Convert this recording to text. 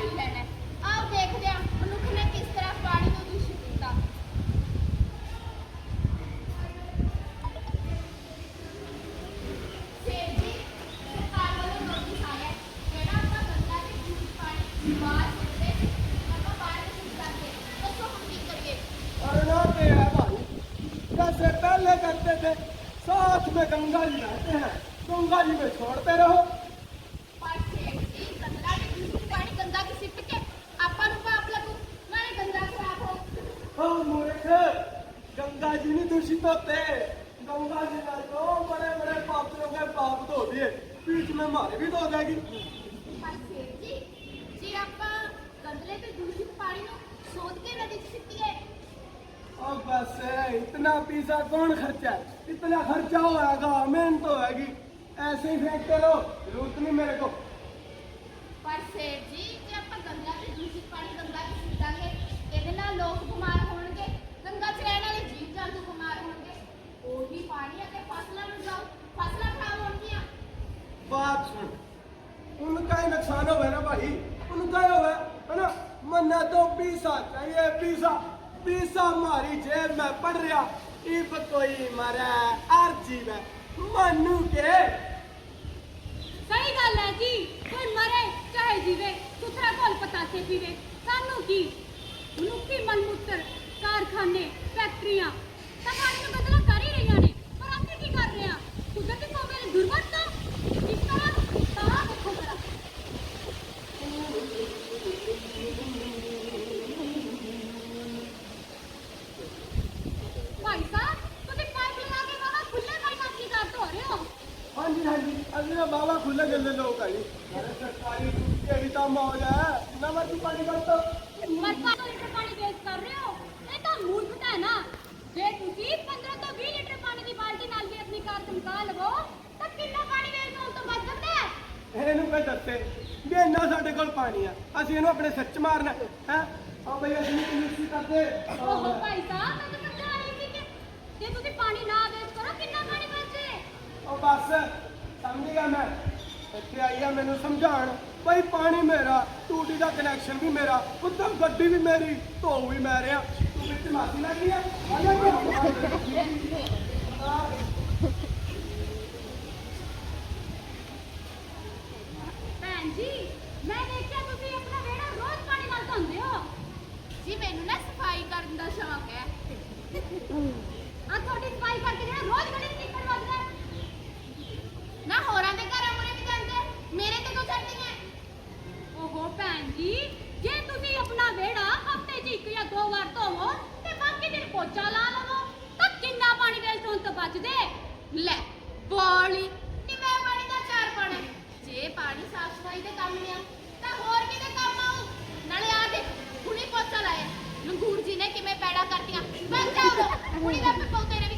ਕਰ ਹੀ ਲੈਣਾ ਹੈ। ਆਓ ਦੇਖਦੇ ਹਾਂ ਮਨੁੱਖ ਨੇ ਕਿਸ ਤਰ੍ਹਾਂ ਪਾਣੀ ਨੂੰ ਦੂਸ਼ਿਤ ਕੀਤਾ ਸੇਠ ਜੀ ਸਰਕਾਰ ਵੱਲੋਂ ਨੋਟਿਸ ਆਇਆ ਹੈ। ਜਿਹੜਾ ਆਪਾਂ ਗੰਗਾ ਦੇ ਦੂਸ਼ਿਤ ਪਾਣੀ ਬਾਹਰ ਸੁੱਟਦੇ ਆਪਾਂ ਬਾਹਰ ਨਹੀਂ ਕਰਦੇ ਦੱਸੋ ਹੁਣ ਕੀ ਕਰੀਏ करना क्या है भाई जैसे पहले करते थे साथ में गंगा जी रहते हैं गंगा जी में छोड़ते रहो गंगा जी नहीं दूषित होते गंगा जी ने तो बड़े बड़े पापियों के पाप धो दिए बीच में हमारे भी धो देगी ਪਰ ਸੇਠ ਜੀ ਜੇ ਆਪਾਂ ਗੰਦਲੇ ਤੇ ਦੂਸ਼ਿਤ ਪਾਣੀ ਨੂੰ ਸੋਧ ਕੇ ਨਦੀ 'ਚ ਸਿੱਟੀਏ अब बस इतना पैसा कौन खर्चा है इतना खर्चा होएगा मेहनत होएगी ऐसे ही फेंकते रहो जरूरत नहीं मेरे को ਪਰ ਸੇਠ ਜੀ ਜੇ ਆਪਾਂ ਗੰਗਾ ਤੇ ਦੂਸ਼ਿਤ ਪਾਣੀ ਗੰਗਾ बात सुन उनका ही नुकसान हो ना भाई उनका ही हो है ना मना तो पीसा चाहिए पीसा पीसा मारी जेब में पड़ रहा इब कोई मरे हर जीव है मानू के सही गल है जी कोई मरे चाहे जीवे सुथरा कोल पतासे पीवे सानू की मनुखी मलमूत्र जी हाँ जी अभी ना बाबा खुले गले लोग आई अरे सरकारी केड़ी तो मौज है ना मर्जी पानी कर तो ਪਰ 5 ਲੀਟਰ ਪਾਣੀ ਵੇਸਟ ਕਰ ਰਹੇ ਹੋ ਇਹ ਤਾਂ ਮੂਰਖਤਾ ਹੈ ਨਾ ਜੇ ਤੁਸੀਂ 15 ਤੋਂ 20 ਲੀਟਰ ਪਾਣੀ ਦੀ ਬਾਲਟੀ ਨਾਲ ਵੀ ਆਪਣੀ ਕਾਰ ਚਮਕਾ ਲਵੋ ਤਾਂ ਕਿੰਨਾ ਪਾਣੀ ਵੇਸਟ ਹੋਣ ਤੋਂ ਬਚ ਸਕਦਾ ਹੈ ਇਹਨੂੰ ਕੋਈ ਦੱਸੇ ਵੀ ਇੰਨਾ ਸਾਡੇ ਕੋਲ ਪਾਣੀ ਆ ਅਸੀਂ ਇਹਨੂੰ ਆਪਣੇ ਸਿਰ 'ਚ ਮਾਰਨਾ ਹੈ ਆ ਬਈ ਅਸੀਂ ਨਹੀਂ ਕੰਜੂਸੀ ਕਰਦੇ ਓਹੋ ਭਾਈ ਸਾਹਿਬ ਮੈਂ ਤਾਂ ਸਮਝਾ ਰਹੀ ਸੀ ਕਿ ਜੇ ਤੁਸੀਂ ਪਾਣੀ ਨਾ ਵੇਸਟ ਕਰੋ ਕਿੰਨਾ ਪਾਣੀ ਬਚੇ ਉਹ ਬਸ ਸਮਝ ਗਿਆ ਮੈਂ। ਇੱਥੇ ਆਈ ਆ ਮੈਨੂੰ ਸਮਝਾਉਣ। ਬਈ ਪਾਣੀ ਮੇਰਾ, ਟੂਟੀ ਦਾ ਕਨੈਕਸ਼ਨ ਵੀ ਮੇਰਾ ਉੱਤੋਂ ਗੱਡੀ ਵੀ ਮੇਰੀ, ਧੋ ਵੀ ਮੈਂ ਰਿਆ ਤੂੰ ਵਿੱਚ ਮਾਸੀ ਲੱਗੀ ਆ? ਆ ਜਾ ਭੈਣ ਜੀ ਮੈਂ ਦੇਖਿਆ ਤੁਸੀਂ ਆਪਣਾ ਵਿਹੜਾ ਰੋਜ਼ ਪਾਣੀ ਨਾਲ ਧੋਂਦੇ ਹੋ ਜੀ ਮੈਨੂੰ ਨਾ ਸਫ਼ਾਈ ਕਰਨ ਦਾ ਸ਼ੌਕ ਹੈ ਆ ਤੁਹਾਡੀ ਸਫ਼ਾਈ ਕਰਕੇ ਜਿਹੜਾ ਰੋਜ਼ ਗਲੀ ਚ ਨਿਕਲ ਵੱਜਦਾ ਹੈ ਨਾ ਹੋਰਾਂ ਦੇ ਘਰਾਂ ਮੁਰੇ ਵੀ ਜਾਂਦੇ ਮੇਰੇ ਤੇ ਕਿਉਂ ਛੱਡਦੀਆਂ ਓਹੋ ਭੈਣ ਜੀ ਜੇ ਤੁਸੀਂ ਆਪਣਾ ਵਿਹੜਾ ਹਫ਼ਤੇ 'ਚ ਇੱਕ ਜਾਂ ਦੋ ਵਾਰ ਧੋਵੋ ਤੇ ਬਾਕੀ ਦਿਨ ਪੋਚਾ ਲਾ ਲਵੋ, ਤਾਂ ਕਿੰਨਾ ਪਾਣੀ ਵੇਸਟ ਹੋਣ ਤੋਂ ਬਚਦੇ? ਲੈ ਬੋਲੀ ਨੀ ਮੈਂ ਪਾਣੀ ਦਾ ਚਾਰ ਪਾਣਾ? ਜੇ ਪਾਣੀ ਸਾਫ਼ ਸਫ਼ਾਈ ਦੇ ਕੰਮ ਨਹੀਂ ਆ ਤਾਂ ਹੋਰ ਕਿਤੇ ਕੰਮ ਆਊ? ਨਾਲੇ ਆ ਦੇਖ, ਹੁਣੀ ਪੋਚਾ ਲਾਇਆ। ਲੰਗੂਰ ਜੀ ਨੇ ਕਿਵੇਂ ਪੈੜਾ ਕਰਤੀਆਂ। ਬੰਦ ਜਾਓ ਹੁਣੀ ਦਾ ਪਪੋ ਤੇਰੇ